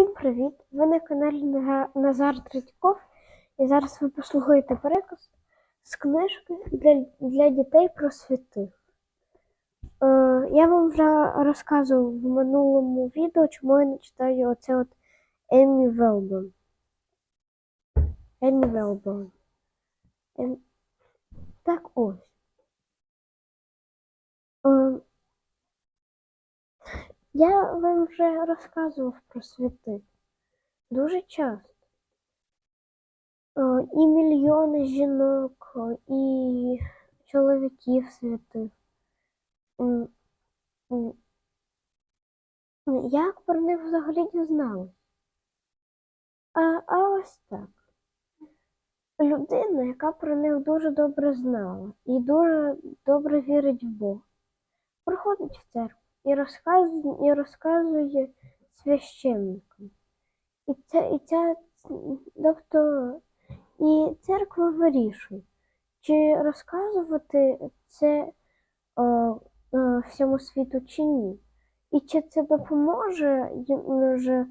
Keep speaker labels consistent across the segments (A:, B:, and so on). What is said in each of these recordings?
A: Всім привіт! Ви на каналі Назар Третьяков і зараз ви послухаєте переказ з книжки для, для дітей про святих. Е, я вам вже розказував в минулому відео, чому я не читаю оце от Еммі Велбон. Еммі Велбон. Ем... Так ось. Е, я вам вже розказував про святих дуже часто. І мільйони жінок, і чоловіків святих. М. Як про них взагалі дізналась? А, а ось так. Людина, яка про них дуже добре знала і дуже добре вірить в Бога, приходить в церкву і розказує, і розказує священникам. І ця, і ця, тобто, і церква вирішує, чи розказувати це о, о, всьому світу чи ні. І чи це допоможе їм вже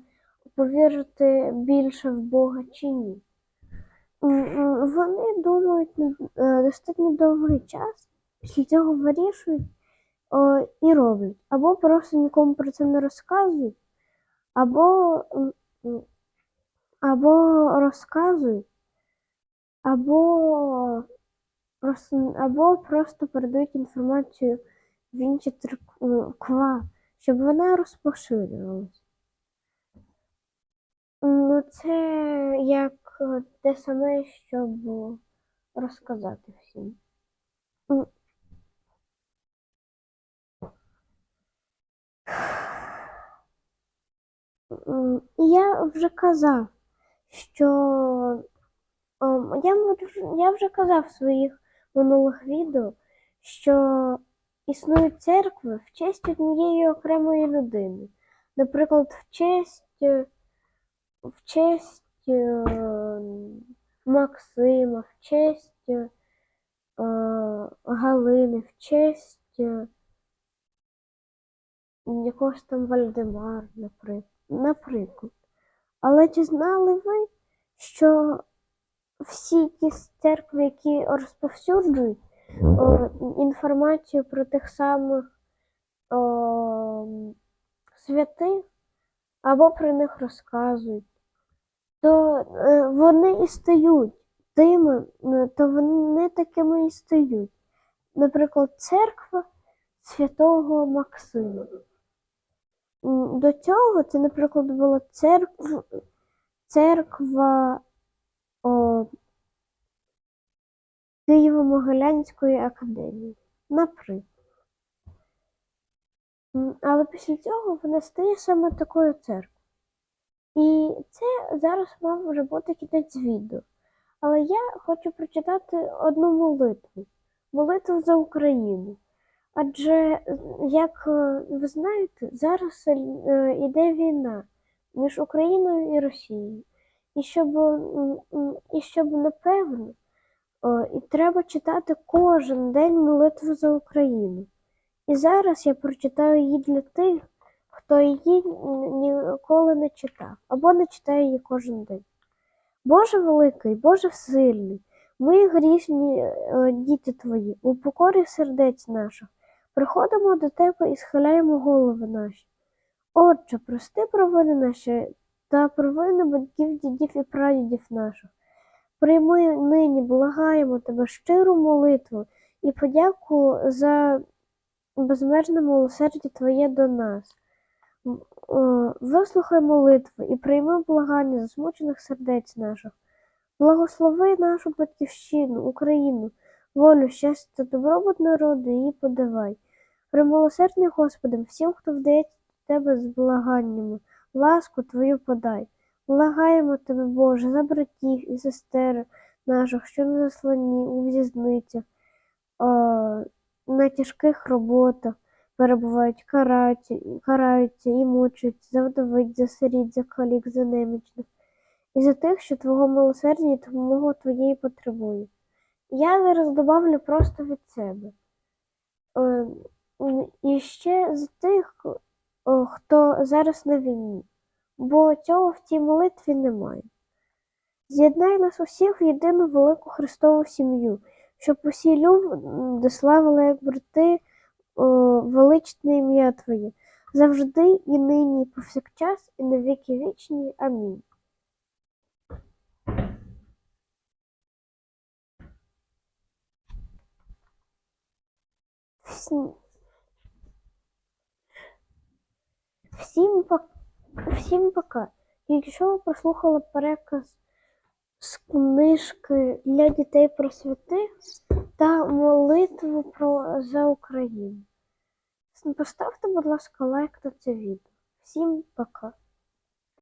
A: повірити більше в Бога чи ні. Вони думають е, достатньо довгий час, після цього вирішують о, і роблять. Або просто нікому про це не розказують, або, або розказують, або просто, або просто передають інформацію в інші церква, щоб вона розпоширювалася. Ну, це як е, те саме, щоб розказати всім. І я вже казав, що ем, я, я вже казав в своїх минулих відео, що існують церкви в честь однієї окремої людини. Наприклад, в честь, е, в честь е, Максима, в честь е, Галини, в честь якогось там Вальдемара, наприклад. Наприклад. Але чи знали ви, що всі ті церкви, які розповсюджують о, інформацію про тих самих о, святих, або про них розказують, то е, вони і стають тими, то вони такими і стають. Наприклад, церква святого Максима. До цього це, наприклад, була церква, церква о, Києво-Могилянської академії, наприклад. Але після цього вона стає саме такою церквою. І це зараз мав вже кінець відео. Але я хочу прочитати одну молитву. Молитву за Україну. Адже, як е, ви знаєте, зараз е, іде війна між Україною і Росією. І щоб, і щоб напевно, і треба читати кожен день молитву за Україну. І зараз я прочитаю її для тих, хто її ніколи не читав, або не читає її кожен день. Боже великий, Боже всильний, ми грішні е, діти твої, у покорі сердець наших, приходимо до тебе і схиляємо голови наші. Отче, прости провини наші та провини батьків, дідів і прадідів наших. Прийми нині, благаємо тебе щиру молитву і подяку за безмежне милосердя Твоє до нас. Е, Вислухай молитви і прийми благання засмучених сердець наших. Благослови нашу батьківщину, Україну, волю, щастя та добробут народу її подавай. Примилосердний Господи, всім, хто вдається до Тебе з благаннями, ласку Твою подай. Благаємо Тебе, Боже, за братів і сестер наших, що на засланні у в'язницях, на тяжких роботах перебувають, караються, караються і мучаються, за вдовиць, за сиріт, за калік, за немічних, і за тих, що Твого милосердя і допомоги Твоєї потребують. Я зараз добавлю просто від себе. І ще з тих, хто зараз на війні. бо цього в цій молитві немає. З'єднай нас усіх в єдину велику Христову сім'ю, щоб усі люди славили, як брати, величне ім'я Твоє, завжди і нині, і повсякчас, і на віки вічні. Амінь. Всім, всім, пока. всім пока. Якщо ви прослухали переказ з книжки для дітей про святи та молитву про за Україну. Поставте, будь ласка, лайк на це відео. Всім пока.